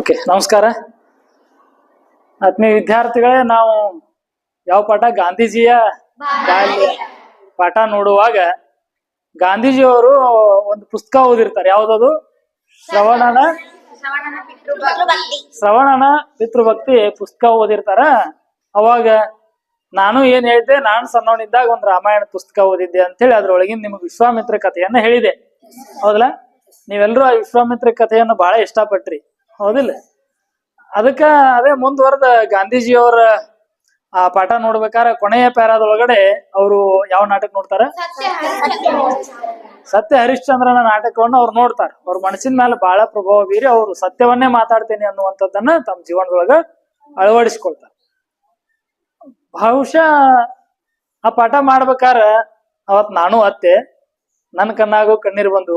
Okay, ನಮಸ್ಕಾರ. ಆತ್ಮೀಯ ವಿದ್ಯಾರ್ಥಿಗಳೇ, ನಾವು ಯಾವ ಪಾಠ? ಗಾಂಧೀಜಿಯ ಪಾಠ ನೋಡುವಾಗ ಗಾಂಧೀಜಿಯವರು ಒಂದು ಪುಸ್ತಕ ಓದಿರ್ತಾರೆ. ಯಾವ್ದದು? ಶ್ರವಣನ ಶ್ರವಣನ ಪಿತೃಭಕ್ತಿ ಪುಸ್ತಕ ಓದಿರ್ತಾರ. ಅವಾಗ ನಾನು ಏನ್ ಹೇಳಿದ್ದೆ ನಾನು ಸಣ್ಣವನಿದ್ದಾಗ ಒಂದು ರಾಮಾಯಣ ಪುಸ್ತಕ ಓದಿದ್ದೆ ಅಂತ ಹೇಳಿ ಅದ್ರೊಳಗಿನ ನಿಮಗೆ ವಿಶ್ವಾಮಿತ್ರ ಕಥೆಯನ್ನ ಹೇಳಿದೆ. ಹೌದಲ್ಲ ನೀವೆಲ್ಲರೂ ಆ ವಿಶ್ವಾಮಿತ್ರ ಕಥೆಯನ್ನು ಬಹಳ ಇಷ್ಟಪಟ್ರಿ. ಹೌದಿಲ್ಲ. ಅದಕ್ಕ ಅದೇ ಮುಂದುವರೆದ ಗಾಂಧೀಜಿಯವರ, ಆ ಪಾಠ ನೋಡ್ಬೇಕಾದ್ರೆ ಕೊನೆಯ ಪ್ಯಾರಾದೊಳಗಡೆ ಅವರು ಯಾವ ನಾಟಕ ನೋಡ್ತಾರ? ಸತ್ಯ ಹರಿಶ್ಚಂದ್ರನ ನಾಟಕವನ್ನು ಅವ್ರು ನೋಡ್ತಾರ. ಅವ್ರ ಮನಸ್ಸಿನ ಮೇಲೆ ಬಹಳ ಪ್ರಭಾವ ಬೀರಿ ಅವರು ಸತ್ಯವನ್ನೇ ಮಾತಾಡ್ತೇನೆ ಅನ್ನುವಂಥದ್ದನ್ನ ತಮ್ಮ ಜೀವನದೊಳಗ ಅಳವಡಿಸ್ಕೊಳ್ತಾರ. ಬಹುಶಃ ಆ ಪಾಠ ಮಾಡ್ಬೇಕಾರ ಅವತ್ ನಾನು ಅತ್ತೆ ನನ್ನ ಕಣ್ಣಾಗು ಕಣ್ಣೀರ್ ಬಂದು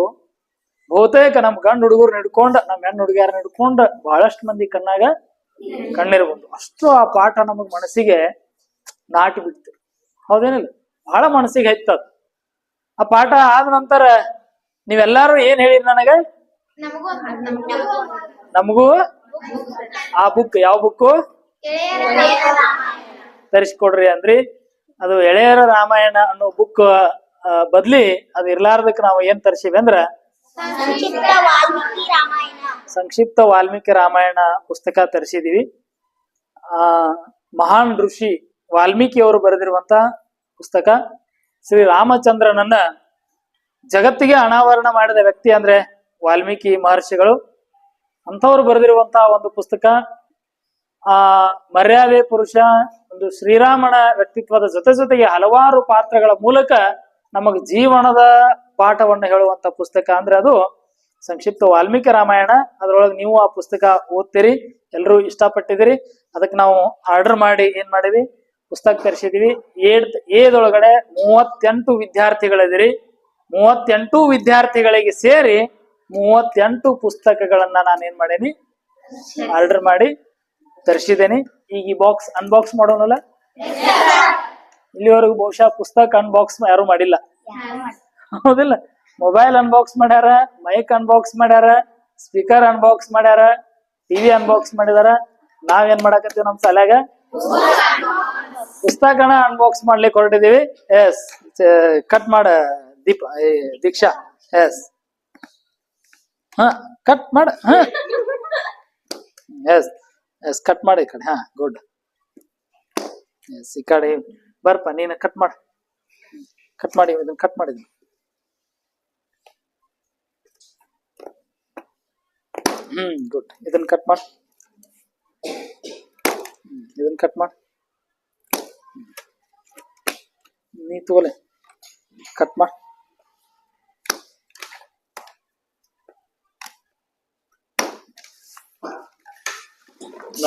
ಬಹುತೇಕ ನಮ್ ಗಂಡ ಹುಡುಗರು ನಡ್ಕೊಂಡ ನಮ್ ಹೆಣ್ಣು ಹುಡುಗಿಯರ ನಡ್ಕೊಂಡ ಬಹಳಷ್ಟು ಮಂದಿ ಕಣ್ಣಾಗ ಕಣ್ಣಿರ್ಬೋದು. ಅಷ್ಟು ಆ ಪಾಠ ನಮಗ್ ಮನಸ್ಸಿಗೆ ನಾಟಿ ಬಿಡ್ತು. ಹೌದೇನಿಲ್ಲ? ಬಹಳ ಮನಸ್ಸಿಗೆ ಹೈತದ. ಆ ಪಾಠ ಆದ ನಂತರ ನೀವೆಲ್ಲಾರು ಏನ್ ಹೇಳಿರಿ ನನಗ? ನಮಗೂ ಆ ಬುಕ್ ಯಾವ ಬುಕ್ಕು ತರಿಸ್ಕೊಡ್ರಿ ಅಂದ್ರಿ. ಅದು ಎಳೆಯರ ರಾಮಾಯಣ ಅನ್ನೋ ಬುಕ್ ಬದ್ಲಿ ಅದು ಇರ್ಲಾರ್ದಕ್ಕೆ ನಾವು ಏನ್ ತರಿಸಿವಿ ಅಂದ್ರ ಸಂಕ್ಷಿಪ್ತ ವಾಲ್ಮೀಕಿ ರಾಮಾಯಣ. ಸಂಕ್ಷಿಪ್ತ ವಾಲ್ಮೀಕಿ ರಾಮಾಯಣ ಪುಸ್ತಕ ತರಿಸಿದೀವಿ. ಆ, ಮಹಾನ್ ಋಷಿ ವಾಲ್ಮೀಕಿ ಅವರು ಬರೆದಿರುವಂತ ಪುಸ್ತಕ ಶ್ರೀ ರಾಮಚಂದ್ರನನ್ನ ಜಗತ್ತಿಗೆ ಅನಾವರಣ ಮಾಡಿದ ವ್ಯಕ್ತಿ ಅಂದ್ರೆ ವಾಲ್ಮೀಕಿ ಮಹರ್ಷಿಗಳು. ಅಂಥವ್ರು ಬರೆದಿರುವಂತಹ ಒಂದು ಪುಸ್ತಕ, ಆ, ಮರ್ಯಾದೆ ಪುರುಷ, ಒಂದು ಶ್ರೀರಾಮನ ವ್ಯಕ್ತಿತ್ವದ ಜೊತೆ ಜೊತೆಗೆ ಹಲವಾರು ಪಾತ್ರಗಳ ಮೂಲಕ ನಮಗ್ ಜೀವನದ ಪಾಠವನ್ನು ಹೇಳುವಂತ ಪುಸ್ತಕ ಅಂದ್ರೆ ಅದು ಸಂಕ್ಷಿಪ್ತ ವಾಲ್ಮೀಕಿ ರಾಮಾಯಣ. ಅದರೊಳಗೆ ನೀವು ಆ ಪುಸ್ತಕ ಓದ್ತೀರಿ ಎಲ್ಲರೂ ಇಷ್ಟಪಟ್ಟಿದಿರಿ ಅದಕ್ಕೆ ನಾವು ಆರ್ಡರ್ ಮಾಡಿ ಏನ್ ಮಾಡಿವಿ ಪುಸ್ತಕ ತರಿಸಿದೀವಿ. ಏಡ್ ಏದೊಳಗಡೆ ಮೂವತ್ತೆಂಟು ವಿದ್ಯಾರ್ಥಿಗಳಿದಿರಿ ಮೂವತ್ತೆಂಟು ವಿದ್ಯಾರ್ಥಿಗಳಿಗೆ ಸೇರಿ ಮೂವತ್ತೆಂಟು ಪುಸ್ತಕಗಳನ್ನ ನಾನು ಏನ್ ಮಾಡೀನಿ? ಆರ್ಡರ್ ಮಾಡಿ ತರಿಸಿದ್ದೇನೆ ಈಗ ಈ ಬಾಕ್ಸ್ ಅನ್ಬಾಕ್ಸ್ ಮಾಡೋಣಲ್ಲ? ಇಲ್ಲಿವರೆಗೂ ಬಹುಶಃ ಪುಸ್ತಕ ಅನ್ಬಾಕ್ಸ್ ಯಾರು ಮಾಡಿಲ್ಲ. ಹೌದಿಲ್ಲ. ಮೊಬೈಲ್ ಅನ್ಬಾಕ್ಸ್ ಮಾಡ್ಯಾರ ಮೈಕ್ ಅನ್ಬಾಕ್ಸ್ ಮಾಡ್ಯಾರ ಸ್ಪೀಕರ್ ಅನ್ಬಾಕ್ಸ್ ಮಾಡ್ಯಾರ ಟಿವಿ ಅನ್ಬಾಕ್ಸ್ ಮಾಡಿದಾರ. ನಾವೇನ್ ಮಾಡಾಕತ್ತೀವಿ ನಮ್ ಸಲ್ಯಾಗ? ಪುಸ್ತಕನ ಅನ್ಬಾಕ್ಸ್ ಮಾಡ್ಲಿಕ್ಕೆ ಹೊರಟಿದೀವಿ. ಎಸ್ ಕಟ್ ಮಾಡ, ದೀಪ ದೀಕ್ಷಾ. ಎಸ್ ಹಾ ಕಟ್ ಮಾಡ ಎಸ್ ಎಸ್ ಕಟ್ ಮಾಡಿ ಈ ಕಡೆ, ಹಾ ಗುಡ್ ಎಸ್ ಈ ಕಡೆ ಬರ್ಪ, ನೀನು ಕಟ್ ಮಾಡ. ಕಟ್ ಮಾಡಿ, ಇದನ್ನ ಕಟ್ ಮಾಡಿದ್ವಿ ಹ್ಮ್ ಗುಡ್ ಇದನ್ನ ಕಟ್ ಮಾಡ ಇದನ್ನ ಕಟ್ ಮಾಡ ನೀ ತಗೋಲೆ ಕಟ್ ಮಾಡ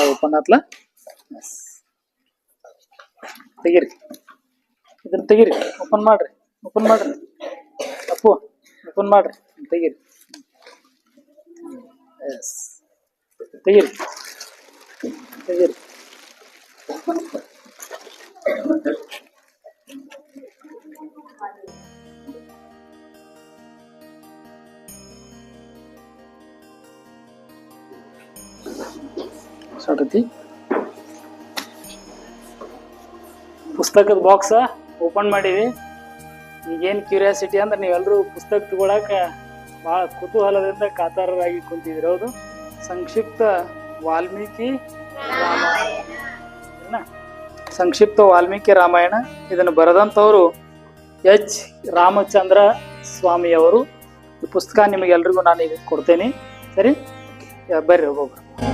ಓಪನ್ ಆತ್ಲ ಎಸ್ ತೆಗೀರಿ ಇದನ್ನ ತೆಗೀರಿ ಓಪನ್ ಮಾಡ್ರಿ. ಓಪನ್ ಮಾಡ್ರಿ. ಅಪ್ಪು ಓಪನ್ ಮಾಡ್ರಿ. ತೆಗೀರಿ ಎಸ್ ತೆಗೀರಿ ತೆಗೀರಿ ಸಾಕತಿ ಪುಸ್ತಕದ ಬಾಕ್ಸ ಓಪನ್ ಮಾಡೀವಿ ಈಗೇನು ಕ್ಯೂರಿಯಾಸಿಟಿ ಅಂದ್ರೆ ನೀವೆಲ್ಲರೂ ಪುಸ್ತಕ ತಗೊಳಕ ಭಾಳ ಕುತೂಹಲದಿಂದ ಕಾತರರಾಗಿ ಕುಂತಿದಿರೋದು ಸಂಕ್ಷಿಪ್ತ ವಾಲ್ಮೀಕಿ ರಾಮಾಯಣ? ಸಂಕ್ಷಿಪ್ತ ವಾಲ್ಮೀಕಿ ರಾಮಾಯಣ. ಇದನ್ನು ಬರೆದಂಥವರು ಎಚ್. ರಾಮಚಂದ್ರ ಸ್ವಾಮಿಯವರು. ಈ ಪುಸ್ತಕ ನಿಮಗೆಲ್ರಿಗೂ ನಾನು ಈಗ ಕೊಡ್ತೇನೆ. ಸರಿ? ಬರ್ರಿ, ಹೋಗೋಣ.